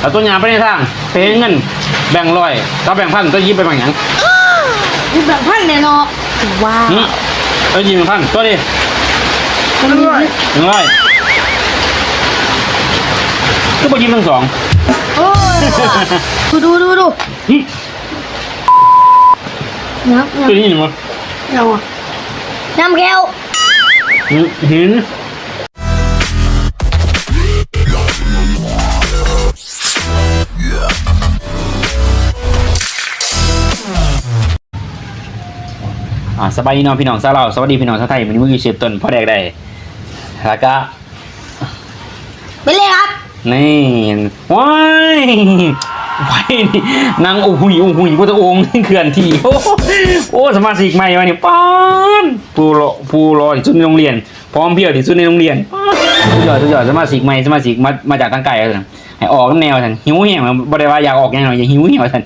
เอาตัวยาไปในทางเพลงเงิน แบ่งร้อยก็แบ่งพันก็ยิบไปบางอย่างนี่แบบพันเนี่ยเนาะว้าวหึเอายิบเป็นพันตัวดิมันอร่อยหนึ่งร้อยก็ไปยิบทั้งสองโอ้ยดูดูดูดูหึนับนับตัวนี้หนึ่งมั้งเอาอะน้ำแก้วหิน สบายดีเน้องพี่น้องซาเราสวัสดีพี่น้องชาวไทยมันมือเชียบต้นพ่อแดกได้แล้วก็ไปเลยครับนี่ว้ายว้ายนี่นางโอ้หุยโอ้หุยพุทธองค์เขื่อนทีโอ้โอ้สมาชิกใหม่มาเนี่ยป้านผู้รอผู้รอที่สุดในโรงเรียน พร้อมเพรียวที่สุดในโรงเรียนป๊าดสุดยอดสุดยอดสมาชิกใหม่สมาชิกมามาจากทางไกลเลยให้ออกแนวทันหิวเหี่ยวบ่ได้ว่าอยากออกแนวหน่อยอย่าหิวเหี่ยวทัน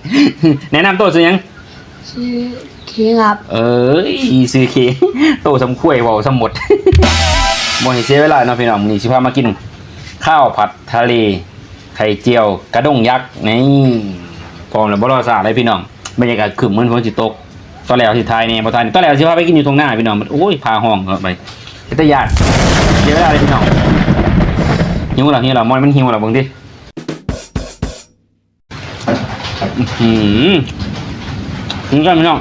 แนะนำตัวซื้อยังชื่อ เคครับ เอ้ยซื้อเคโตสำคุ้ยเบาสมหมดบ่ให้เสียเวลาเนาะพี่น้องมื้อนี่สิพามากิน ข้าวผัดทะเล ไข่เจียว กระด้งยักษ์นี่พร้อมแล้วบ่รอซาเลยพี่น้องบรรยากาศขรึมเหมือนฝนสิตกตอนแรกสิทายนี่บ่ทายนี่ตอนแรกสิพาไปกินอยู่ตรงหน้าพี่น้องมันโอ้ยพาห้องเข้าไปเฮ็ดแต่ญาติเสียเวลาเลยพี่น้องหิวแล้วหิวแล้วมอนมันหิวแล้วเบิ่งดิอื้อหือถึงกันพี่น้อง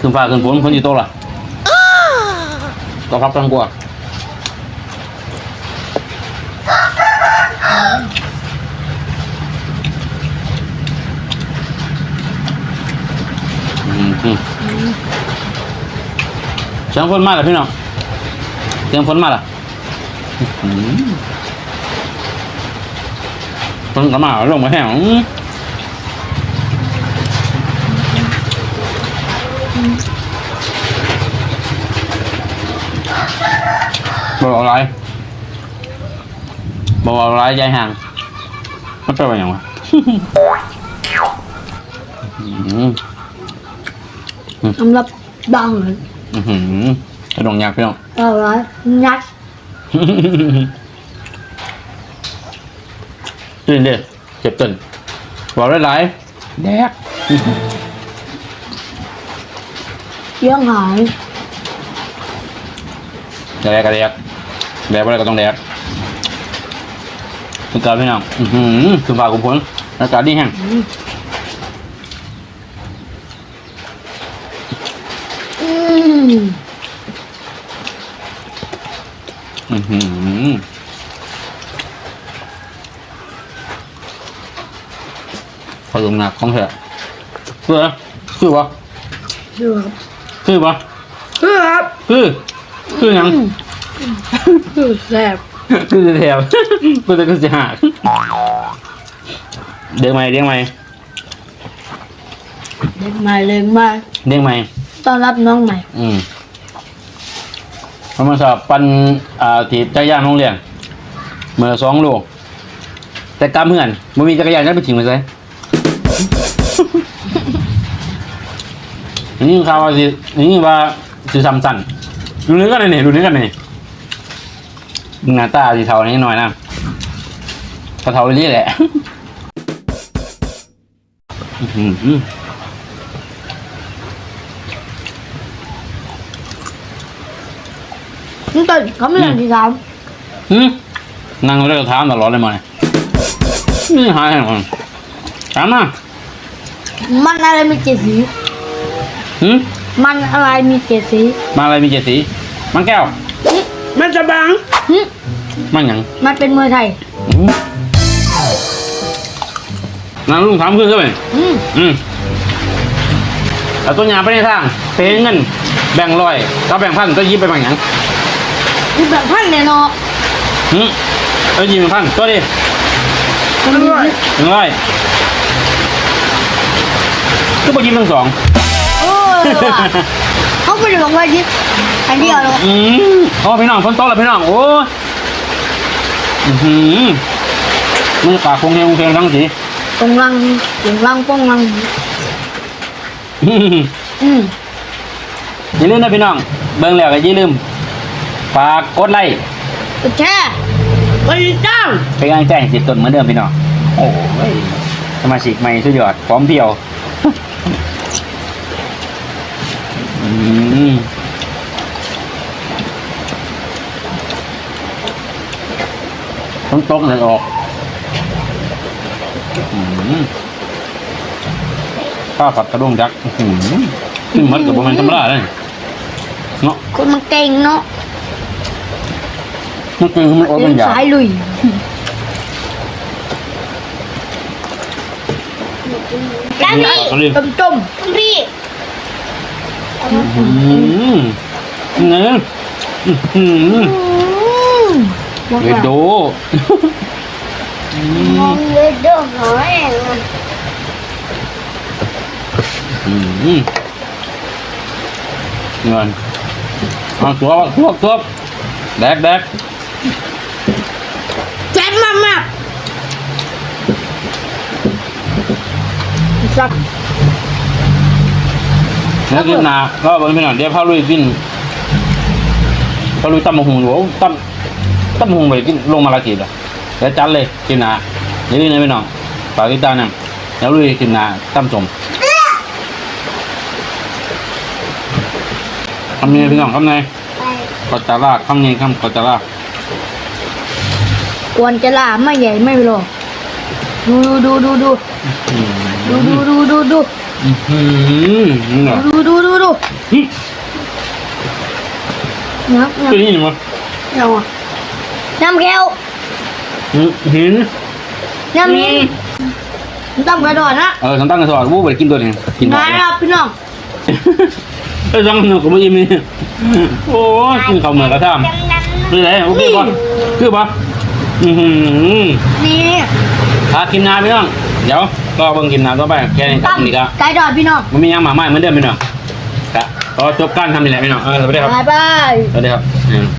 ขึ้นฟ้าขึ้นฝนฝนสิตกล่ะก็พับตังกว่าอืมอืมเสียงฝนมาแล้วพี่น้องเสียงฝนมาแล้วอืมฝนก็มาลงมาแห้งอื้อ บอกอะไรบอกอะไรใจห่างมันเป็นอะไรอย่างวะอืมสำหรับดังเลยอือหือกระดงยักษ์พี่น้องเอาไรยัดตื่นเด้อเจ็บตื่นบอกได้หลายแดกเยี่ยงหายจะ แดกก็แดกแดกอะไรก็ต้องแดกคือกาพี่น้องอือหือคือฝากคุณพลอากาศดีแห้งอืมอือหือพอลงหนักของเถอะคืออะไรคือวะดูครับคือวะคือครับคือ คือหยังคือแซ่บคือจะแถวคือจะคือจะหักเด้งไหมเด้งไหมเด็กใหม่เลยมาเด้งไหมต้อนรับน้องใหม่ อืมผมมาสอบปันอ่าถีบจักรยานโรงเรียนเมื่อสองโลกแต่กำเหือนมันมีจักรยานจะไปถิงมาใส่นี่ข่าวว่าสินี่ว่าสิซ้ำสั่น ดูนึกกันเลยนี่ดูนึกกันเลยนี่หน้าตาสีเทานิดหน่อยนะกระเทาเรื่อยแหละอื้อหือนี่ตอนเขาไม่เรียนที่สามหืมนั่งเรือถามตลอดเลยมั้ยนี่หายไปหมดถามมามันอะไรมีเจ็ดสีหืม มันอะไรมีเจ็ดสีมาอะไรมีเจ็ดสี มันแก้วนี่มันจะบังหึมันหยังมันเป็นมวยไทยหืมนั่งลุงถามขึ้นเข้าไปอืมอืมเอาตัวยาไปในทางเพลงเงิน แบ่งร้อยก็แบ่งพันก็ยิบไปบางอย่างนี่แบบพันเนี่ยเนาะหืมเอายิบเป็นพันตัวดิมันอร่อยหนึ่งร้อยก็ไปยิบทั้งสองโอ้ย ว่ะเขาไม่ได้บอกว่ายิบอันเดียวหรอกอืมโอ้พี่น้องฝนตกแล้วพี่น้องโอ้ยอือหือมือปากคงเฮงเพลงทั้งสีตรงลังตรงลังป้องลัง อื้อหืออืมอย่าลืมนะพี่น้อง เบิ่งแล้วก็อย่าลืมฝากกดไลค์กดแชร์กวันจ้างเป็นกำลังใจให้เจ็บต้นเหมือนเดิมพี่น้องโอ้ยสมาชิกใหม่สุดยอดพร้อมเพียว อืมต้องตกเลยออกอืมข้าวผัดกระด้งยักษ์อื้อหือขึ้นมัดกับประมาณธรรมดาเลยเนาะคนมันเก่งเนาะมันคือมันโอ้เป็นยาสายลุยจ้าพี่ต้มต้มพี่ อืมเนื้ออื้อหือเรดโดมองเลยเด้อหอยอืมเงินเอาตัวตัวตัวแดกแดกแจ๊ดมากมากสัก แล้วกินหนาก็บนพี่หน่อยเดี๋ยวพาลุยกินพาลุยตั้มมะฮุงอยู่ตั้มตั้มมะฮุงไปกินลงมาละกี่ลยแล้วจัดเลยกินหนาเดี๋ยวนี้นะพี่น้องฝากติดตามนะแล้วลุยกินหนาตั้มสมคำนี้พี่น้องคำไหนกอตาลาคำนี้คำกอตาลากวนจะล่าไม่ใหญ่ไม่หรอกดูดูดูดูดูดูดูดูดู อื้อหือนี่เหรอดูดูดูดูหึงับงับตัวนี้นี่มั้งเอาอะน้ำแก้วหินน้ำมิ้นต้องกระโดดนะเออทำตั้งกระสอบวู้ไปกินตัวนี้กินหมดมาเลยครับพี่น้องเอ้ยจังหนูก็ไม่ยิ้มนี่โอ้ยกินข้าวเหมือนกระทำนี่เลยโอเคป่ะคือป่ะอือหือนี่พากินนาพี่น้อง เดี๋ยวก็เบิ่งกินนาต่อไปแค่นี้ครับนี่ก็ไก่ดอดพี่น้องมันมียังหมาใหม่เหมือนเดิมพี่น้องครับก็จบการทำนี่แหละพี่น้องเออสวัสดีครับบายบายสวัสดีครับอืม